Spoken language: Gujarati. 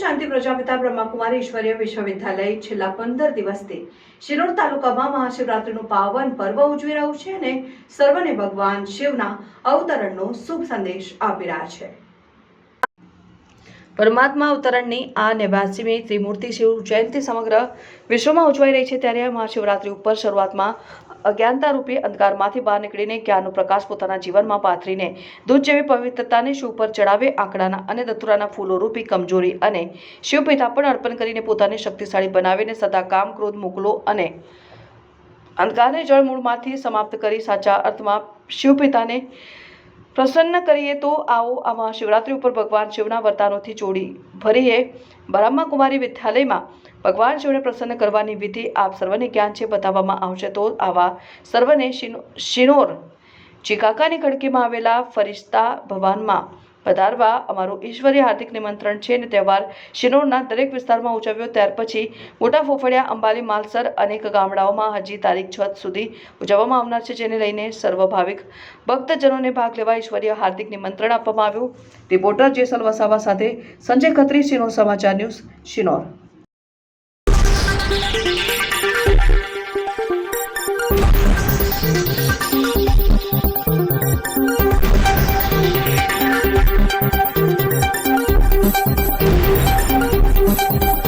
શાંતિ પ્રજાપિતા બ્રહ્માકુમારી ઈશ્વરીય વિશ્વવિદ્યાલય છેલ્લા પંદર દિવસથી શિરોડ તાલુકામાં મહાશિવરાત્રિનું પાવન પર્વ ઉજવી રહ્યું છે અને સર્વને ભગવાન શિવના અવતરણનો શુભ સંદેશ આપી રહ્યા છે. પરમાત્મા અવતરણની આ નેવ્યાસીમી ત્રિમૂર્તિ શિવ જયંતિ સમગ્ર વિશ્વમાં ઉજવાઈ રહી છે ત્યારે મહાશિવરાત્રિ ઉપર શરૂઆતમાં અજ્ઞાનતા રૂપી અંધકારમાંથી બહાર નીકળીને જ્ઞાનનો પ્રકાશ પોતાના જીવનમાં પાથરીને દૂધ જેવી પવિત્રતાને શિવ પર ચડાવે, આંકડાના અને દતુરાના ફૂલો રૂપી કમજોરી અને શિવપિતા પણ અર્પણ કરીને પોતાને શક્તિશાળી બનાવીને સદા કામ, ક્રોધ, મોકલો અને અંધકારને જળમૂળમાંથી સમાપ્ત કરી સાચા અર્થમાં શિવ પિતાને પ્રસન્ન કરીએ તો આવો આમાં શિવરાત્રિ ઉપર ભગવાન શિવના વરદાનોથી જોડી ભરીએ. બ્રહ્મા કુમારી વિદ્યાલયમાં ભગવાન શિવને પ્રસન્ન કરવાની વિધિ આપ સર્વને જ્ઞાન છે બતાવવામાં આવશે તો આવા સર્વને શિનો- શિનોર ચિકાકાની ખડકીમાં આવેલા ફરિશ્તા ભવનમાં પધારવા અમારું ઈશ્વરીય હાર્દિક નિમંત્રણ છે અને તહેવાર શિનોરના દરેક વિસ્તારમાં ઉજવ્યો ત્યાર પછી મોટા ફોફડિયા, અંબાલી, માલસર અનેક ગામડાઓમાં હજી તારીખ છ સુધી ઉજવવામાં આવનાર છે, જેને લઈને સર્વ ભાવિક ભક્તજનોને ભાગ લેવા ઈશ્વરીય હાર્દિક નિમંત્રણ આપવામાં આવ્યું તે બોટર જેસલ વસાવા સાથે સંજય ખત્રી શિનોર સમાચાર ન્યૂઝ, શિનોર